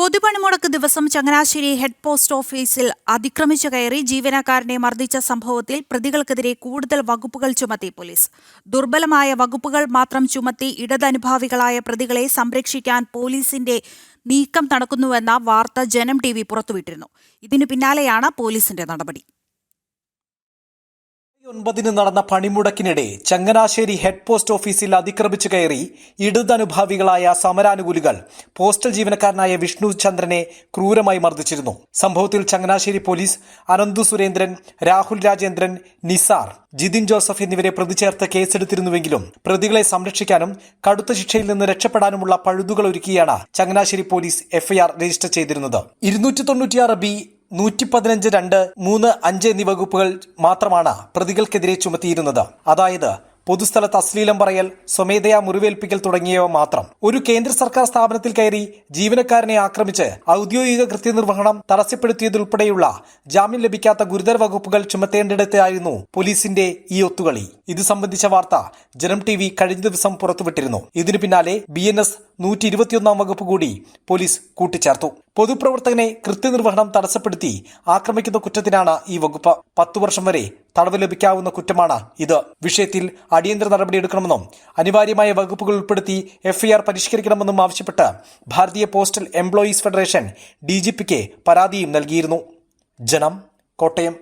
പൊതുപണിമുടക്ക് ദിവസം Changanassery head post ഓഫീസിൽ അതിക്രമിച്ചു കയറി ജീവനക്കാരനെ മർദ്ദിച്ച സംഭവത്തിൽ പ്രതികൾക്കെതിരെ കൂടുതൽ വകുപ്പുകൾ ചുമത്തി പോലീസ്. ദുർബലമായ വകുപ്പുകൾ മാത്രം ചുമത്തി ഇടതനുഭാവികളായ പ്രതികളെ സംരക്ഷിക്കാൻ പോലീസിന്റെ നീക്കം നടക്കുന്നുവെന്ന വാർത്ത ജനം ടി വി പുറത്തുവിട്ടിരുന്നു. ഇതിനു പിന്നാലെയാണ് പോലീസിന്റെ നടപടി. ഒൻപതിന് നടന്ന പണിമുടക്കിനിടെ ചങ്ങനാശ്ശേരി ഹെഡ് പോസ്റ്റ് ഓഫീസിൽ അതിക്രമിച്ചു കയറി ഇടതനുഭാവികളായ സമരാനുകൂലികൾ പോസ്റ്റൽ ജീവനക്കാരനായ വിഷ്ണു ചന്ദ്രനെ ക്രൂരമായി മർദ്ദിച്ചിരുന്നു. സംഭവത്തിൽ ചങ്ങനാശ്ശേരി പോലീസ് അനന്തു സുരേന്ദ്രൻ രാഹുൽ രാജേന്ദ്രൻ നിസാർ ജിതിൻ ജോസഫ് എന്നിവരെ പ്രതി ചേർത്ത് കേസെടുത്തിരുന്നുവെങ്കിലും പ്രതികളെ സംരക്ഷിക്കാനും കടുത്ത ശിക്ഷയിൽ നിന്ന് രക്ഷപ്പെടാനുമുള്ള പഴുതുകൾ ഒരുക്കിയാണ് ചങ്ങനാശ്ശേരി പോലീസ് എഫ്ഐആർ രജിസ്റ്റർ ചെയ്തിരുന്നത്. ഇരുന്നൂറ്റി തൊണ്ണൂറ്റിയാറ് ബി നൂറ്റി പതിനഞ്ച് രണ്ട് മൂന്ന് അഞ്ച് എന്നീ വകുപ്പുകൾ മാത്രമാണ് പ്രതികൾക്കെതിരെ ചുമത്തിയിരുന്നത്. അതായത് പൊതുസ്ഥലത്ത് അശ്ലീലം പറയൽ സ്വമേധയാ മുറിവേൽപ്പിക്കൽ തുടങ്ങിയവ മാത്രം. ഒരു കേന്ദ്ര സർക്കാർ സ്ഥാപനത്തിൽ കയറി ജീവനക്കാരനെ ആക്രമിച്ച് ഔദ്യോഗിക കൃത്യനിർവഹണം തടസ്സപ്പെടുത്തിയതുൾപ്പെടെയുള്ള ജാമ്യം ലഭിക്കാത്ത ഗുരുതര വകുപ്പുകൾ ചുമത്തേണ്ടിടത്തായിരുന്നു പോലീസിന്റെ ഈ ഒത്തുകളി. ഇത് സംബന്ധിച്ച വാർത്ത ജനം ടി കഴിഞ്ഞ ദിവസം പുറത്തുവിട്ടിരുന്നു. ഇതിനു പിന്നാലെ ബി നൂറ്റി ഇരുപത്തിയൊന്നാം വകുപ്പ് കൂടി പോലീസ് കൂട്ടിച്ചേർത്തു. പൊതുപ്രവർത്തകനെ കൃത്യനിർവഹണം തടസ്സപ്പെടുത്തി ആക്രമിക്കുന്ന കുറ്റത്തിനാണ് ഈ വകുപ്പ്. പത്തു വർഷം വരെ തടവ് ലഭിക്കാവുന്ന കുറ്റമാണ് ഇത്. വിഷയത്തിൽ അടിയന്തര നടപടിയെടുക്കണമെന്നും അനിവാര്യമായ വകുപ്പുകൾ ഉൾപ്പെടുത്തി എഫ്ഐആർ പരിഷ്കരിക്കണമെന്നും ആവശ്യപ്പെട്ട് ഭാരതീയ പോസ്റ്റൽ എംപ്ലോയീസ് ഫെഡറേഷൻ ഡി പരാതിയും നൽകിയിരുന്നു. ജനം കോട്ടയം.